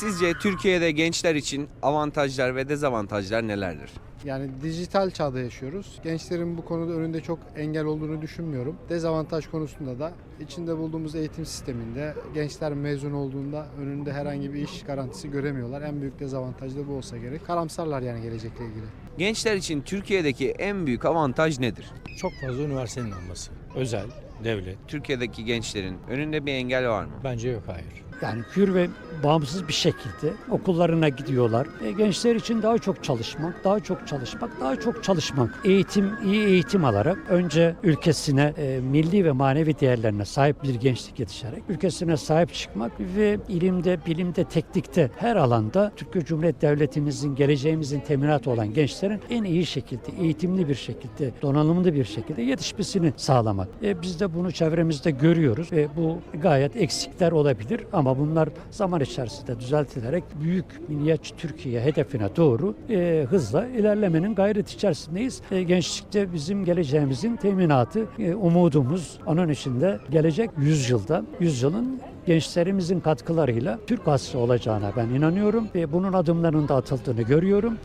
Sizce Türkiye'de gençler için avantajlar ve dezavantajlar nelerdir? Yani dijital çağda yaşıyoruz. Gençlerin bu konuda önünde çok engel olduğunu düşünmüyorum. Dezavantaj konusunda da içinde bulduğumuz eğitim sisteminde gençler mezun olduğunda önünde herhangi bir iş garantisi göremiyorlar. En büyük dezavantaj da bu olsa gerek. Karamsarlar yani gelecekle ilgili. Gençler için Türkiye'deki en büyük avantaj nedir? Çok fazla üniversitenin olması. Özel, devlet. Türkiye'deki gençlerin önünde bir engel var mı? Bence yok hayır. Yani hür ve bağımsız bir şekilde okullarına gidiyorlar. E, gençler için daha çok çalışmak, daha çok çalışmak, daha çok çalışmak. Eğitim, iyi eğitim alarak önce ülkesine, e, milli ve manevi değerlerine sahip bir gençlik yetişerek ülkesine sahip çıkmak ve ilimde, bilimde, teknikte her alanda Türkiye Cumhuriyeti Devletimizin, geleceğimizin teminatı olan gençlerin en iyi şekilde, eğitimli bir şekilde, donanımlı bir şekilde yetişmesini sağlamak. E, biz de bunu çevremizde görüyoruz ve bu gayet eksikler olabilir ama bunlar zaman içerisinde düzeltilerek büyük milliyetçi Türkiye hedefine doğru e, hızla ilerlemenin gayret içerisindeyiz. E, gençlikte bizim geleceğimizin teminatı, e, umudumuz onun içinde gelecek yüzyılda, yüzyılın gençlerimizin katkılarıyla Türk asrı olacağına ben inanıyorum ve bunun adımlarının da atıldığını görüyorum.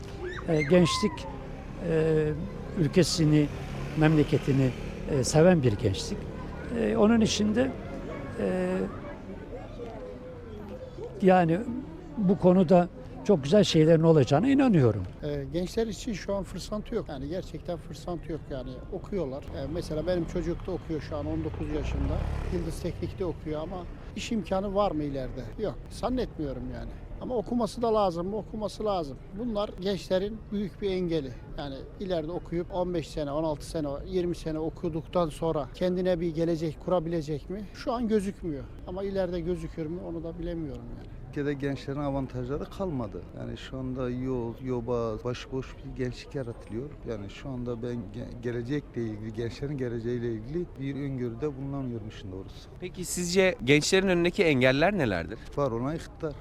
E, gençlik e, ülkesini, memleketini e, seven bir gençlik. E, onun içinde e, yani bu konuda çok güzel şeylerin olacağına inanıyorum. Ee, gençler için şu an fırsat yok. Yani gerçekten fırsat yok yani okuyorlar. Ee, mesela benim çocuk da okuyor şu an 19 yaşında. Yıldız Teknik'te okuyor ama iş imkanı var mı ileride? Yok. Zannetmiyorum yani. Ama okuması da lazım mı? Okuması lazım. Bunlar gençlerin büyük bir engeli. Yani ileride okuyup 15 sene, 16 sene, 20 sene okuduktan sonra kendine bir gelecek kurabilecek mi? Şu an gözükmüyor. Ama ileride gözükür mü onu da bilemiyorum yani. Türkiye'de gençlerin avantajları kalmadı. Yani şu anda yol, yoba, başıboş bir gençlik yaratılıyor. Yani şu anda ben ge- gelecekle ilgili, gençlerin geleceğiyle ilgili bir öngörüde bulunamıyorum işin doğrusu. Peki sizce gençlerin önündeki engeller nelerdir? Var olan iktidar.